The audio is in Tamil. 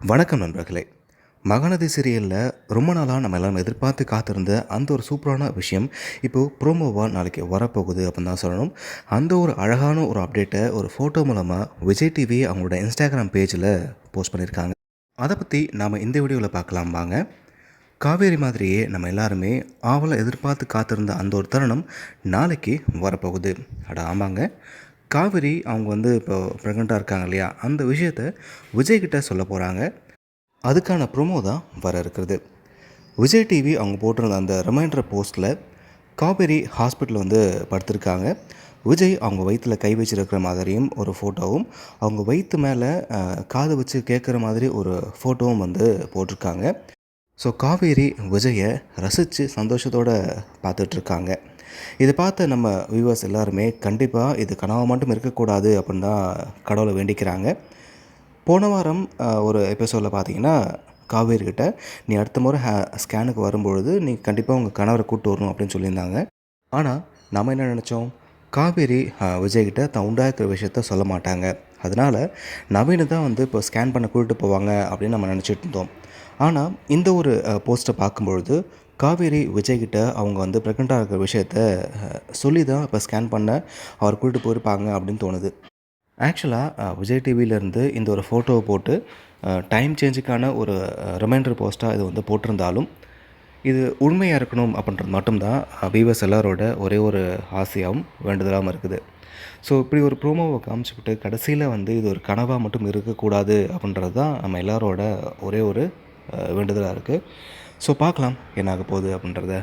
வணக்கம் நண்பர்களே. மகாநதி சீரியலில் ரொம்ப நாளாக நம்ம எல்லாரும் எதிர்பார்த்து காத்திருந்த அந்த ஒரு சூப்பரான விஷயம் இப்போது ப்ரோமோவாக நாளைக்கு வரப்போகுது அப்படின்னு தான் சொல்லணும். அந்த ஒரு அழகான ஒரு அப்டேட்டை ஒரு ஃபோட்டோ மூலமாக விஜய் டிவி அவங்களோட இன்ஸ்டாகிராம் பேஜில் போஸ்ட் பண்ணியிருக்காங்க அதை பற்றி நாம் இந்த வீடியோவில் பார்க்கலாம் வாங்க. காவேரி மாதிரியே நம்ம எல்லாருமே ஆவலை எதிர்பார்த்து காத்திருந்த அந்த ஒரு தருணம் நாளைக்கு வரப்போகுது. அட ஆமாங்க. காவேரி அவங்க வந்து இப்போ ப்ரெக்னெண்ட்டாக இருக்காங்க இல்லையா? அந்த விஷயத்த விஜய்கிட்ட சொல்ல போகிறாங்க அதுக்கான ப்ரோமோ தான் வர இருக்கிறது. விஜய் டிவி அவங்க போட்டிருந்த அந்த ரிமைண்டர் போஸ்ட்டில் காவேரி ஹாஸ்பிட்டல் வந்து படுத்திருக்காங்க. விஜய் அவங்க வயிற்றில் கை வச்சிருக்கிற மாதிரியும் ஒரு ஃபோட்டோவும் அவங்க வயிற்று மேலே காது வச்சு கேட்குற மாதிரி ஒரு ஃபோட்டோவும் வந்து போட்டிருக்காங்க. ஸோ காவேரி விஜயை ரசித்து சந்தோஷத்தோடு பார்த்துட்ருக்காங்க. இதை பார்த்த நம்ம வியூவர்ஸ் எல்லாருமே கண்டிப்பாக இது கனவு மட்டும் இருக்கக்கூடாது அப்படின்னு தான் கடவுளை வேண்டிக்கிறாங்க. போன வாரம் ஒரு எபிசோடில் பார்த்தீங்கன்னா காவேரிக்கிட்ட நீ அடுத்த முறை ஹே ஸ்கேனுக்கு வரும்பொழுது நீ கண்டிப்பாக உங்கள் கணவரை கூப்பிட்டு வரணும் அப்படின்னு சொல்லியிருந்தாங்க. ஆனால் நம்ம என்ன நினச்சோம்? காவேரி விஜய்கிட்ட தான் உண்டாக்குற விஷயத்த சொல்ல மாட்டாங்க. அதனால் நவீனை தான் வந்து இப்போ ஸ்கேன் பண்ண கூட்டிட்டு போவாங்க அப்படின்னு நம்ம நினச்சிட்டு இருந்தோம். ஆனால் இந்த ஒரு போஸ்ட்டை பார்க்கும்பொழுது காவேரி விஜய்கிட்ட அவங்க வந்து ப்ரெக்னெண்ட்டாக இருக்கிற விஷயத்த சொல்லி தான் இப்போ ஸ்கேன் பண்ண அவர் கூட்டிட்டு போயிருப்பாங்க அப்படின்னு தோணுது. ஆக்சுவலாக விஜய் டிவியிலேருந்து இந்த ஒரு ஃபோட்டோவை போட்டு டைம் சேஞ்சுக்கான ஒரு ரிமைண்டர் போஸ்ட்டாக இது வந்து போட்டிருந்தாலும் இது உண்மையாக இருக்கணும் அப்படின்றது மட்டும்தான் வீவர்ஸ் எல்லாரோட ஒரே ஒரு ஆசையாகவும் வேண்டுதலாகவும் இருக்குது. ஸோ இப்படி ஒரு ப்ரோமோவை காமிச்சுக்கிட்டு கடைசியில் வந்து இது ஒரு கனவாக மட்டும் இருக்கக்கூடாது அப்படின்றது தான் நம்ம எல்லாரோட ஒரே ஒரு வேண்டுதலாக இருக்குது ஸோ பார்க்கலாம் என்ன ஆக போகுது அப்படின்றத.